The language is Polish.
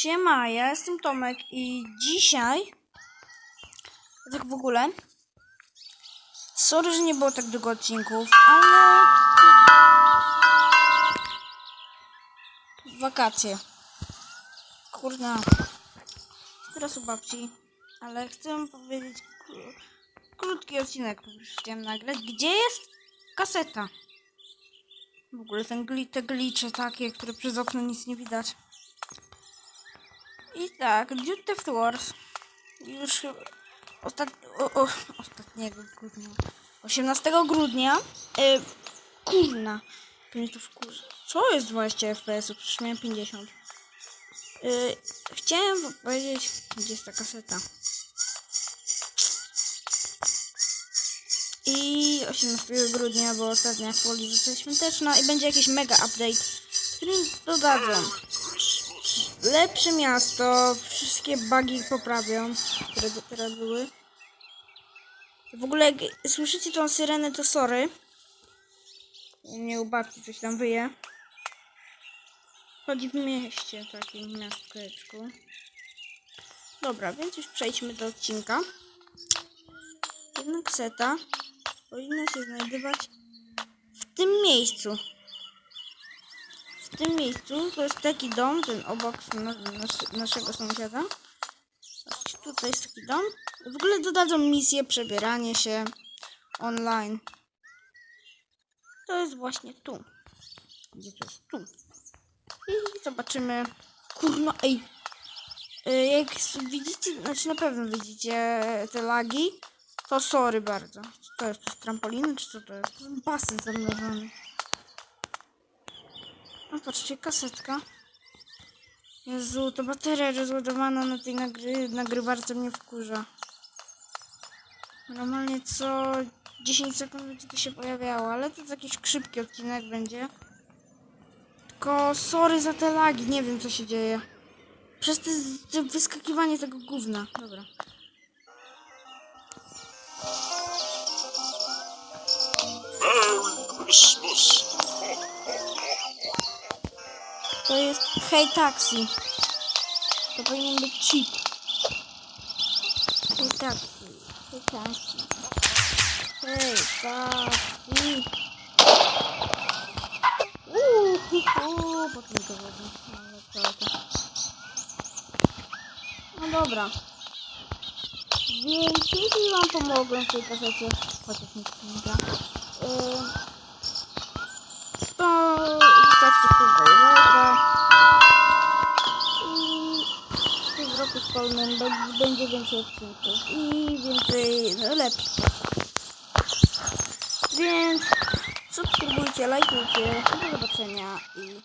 Siema, ja jestem Tomek i dzisiaj, tak w ogóle, sorry, że nie było tak długo odcinków, ale wakacje. Kurna, teraz u babci, ale chcę powiedzieć kró- krótki odcinek, chciałem nagrać. Gdzie jest kaseta? W ogóle ten gli, te glicze takie, które przez okno nic nie widać. I tak, Duty Theft Wars. Już ostat... o, o, ostatniego grudnia. 18 grudnia. E, kurna. Co jest 20 FPS-ów? Przecież miałem 50. E, chciałem powiedzieć, gdzie jest ta kaseta. I 18 grudnia, bo ostatnia aktualizacja świąteczna i będzie jakiś mega update, w którym dodadzą lepsze miasto, wszystkie bugi poprawią, które teraz były. W ogóle jak słyszycie tą syrenę, to sorry. U mnie u babci coś tam wyje. Chodzi w mieście, takim miasteczku. Dobra, więc już przejdźmy do odcinka. Jedna kseta powinna się znajdować w tym miejscu. Tym miejscu to jest taki dom, ten obok na, nas, naszego sąsiada. Tutaj jest taki dom. W ogóle dodadzą misję przebieranie się online. To jest właśnie tu. Gdzie to jest? Tu. I zobaczymy. Kurno, ej. Y, Jak widzicie, znaczy na pewno widzicie te lagi, to sorry bardzo. Co to jest? To trampoliny, czy to jest? To jest basen zamrożony. No patrzcie, kasetka. Jezu, to bateria rozładowana na tej nagry nagrywarce mnie wkurza. Normalnie co 10 sekund będzie to się pojawiało, ale to jakiś szybki odcinek będzie. Tylko sorry za te lagi, nie wiem co się dzieje. Przez te, te wyskakiwanie tego gówna. Dobra. Hey Taxi. To powinien być chip. Hey Taxi. Hey Taxi. Hey Taxi. Uuu, hu, hu, potem to wodę. No, dobra. Więc jeśli wam pomogłem w tej kasecie, chociaż nic nie da, yy, zostawcie subskrypcję i w tym roku szkolnym będzie więcej odcinków i więcej, no lepiej. Więc subskrybujcie, lajkujcie, do zobaczenia i